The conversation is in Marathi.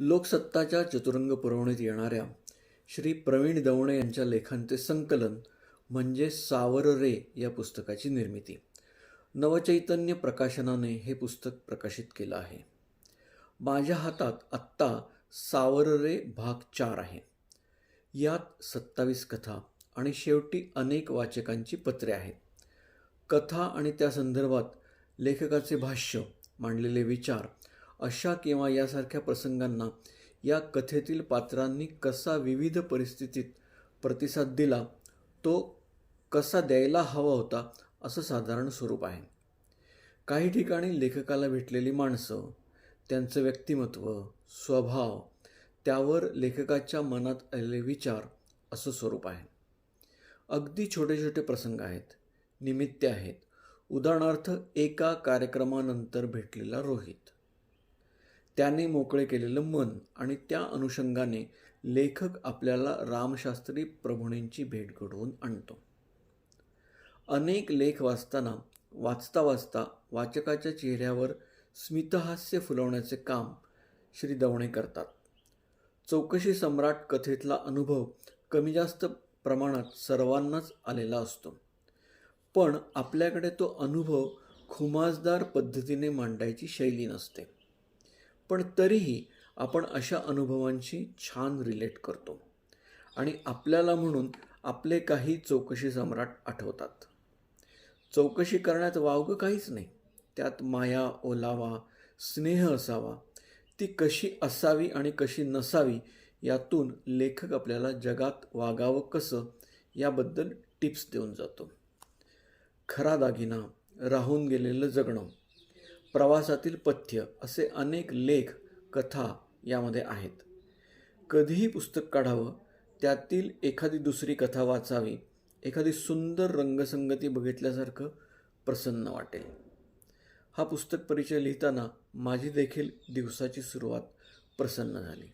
लोकसत्ताच्या चतुरंग पुरवणीत येणाऱ्या श्री प्रवीण दवणे यांच्या लेखांचे संकलन म्हणजे सावर रे या पुस्तकाची निर्मिती. नवचैतन्य प्रकाशनाने हे पुस्तक प्रकाशित केलं आहे. माझ्या हातात आत्ता सावर रे भाग चार आहे. यात सत्तावीस कथा आणि शेवटी अनेक वाचकांची पत्रे आहेत. कथा आणि त्या संदर्भात लेखकाचे भाष्य मांडलेले विचार अशा किंवा यासारख्या प्रसंगांना या कथेतील पात्रांनी कसा विविध परिस्थितीत प्रतिसाद दिला तो कसा द्यायला हवा होता असं साधारण स्वरूप आहे. काही ठिकाणी लेखकाला भेटलेली माणसं त्यांचं व्यक्तिमत्व स्वभाव त्यावर लेखकाच्या मनात आलेले विचार असं स्वरूप आहे. अगदी छोटे छोटे प्रसंग आहेत निमित्ते आहेत. उदाहरणार्थ एका कार्यक्रमानंतर भेटलेला रोहित. त्याने मोकळे केलेलं मन आणि त्या अनुषंगाने लेखक आपल्याला रामशास्त्री प्रभूणींची भेट घडवून आणतो. अनेक लेख वाचताना वाचता वाचता वाचकाच्या चेहऱ्यावर स्मितहास्य फुलवण्याचे काम श्री दवणे करतात. चौकशी सम्राट कथेतला अनुभव कमी जास्त प्रमाणात सर्वांनाच आलेला असतो. पण आपल्याकडे तो अनुभव खुमासदार पद्धतीने मांडायची शैली नसते. पण तरीही आपण अशा अनुभवांशी छान रिलेट करतो. आणि आपल्याला म्हणून आपले काही चौकशी सम्राट आठवतात. चौकशी करण्यात वावगं काहीच नाही. त्यात माया ओलावा स्नेह असावा. ती कशी असावी आणि कशी नसावी यातून लेखक आपल्याला जगात वागावं कसं याबद्दल टिप्स देऊन जातो. खरा दागिना राहून गेलेलं जगणं प्रवासातील पथ्य असे अनेक लेख कथा यामध्ये आहेत. कधीही पुस्तक काढावं त्यातील एखादी दुसरी कथा वाचावी एखादी सुंदर रंगसंगती बघितल्यासारखं प्रसन्न वाटेल. हा पुस्तक परिचय लिहिताना माझी देखील दिवसाची सुरुवात प्रसन्न झाली.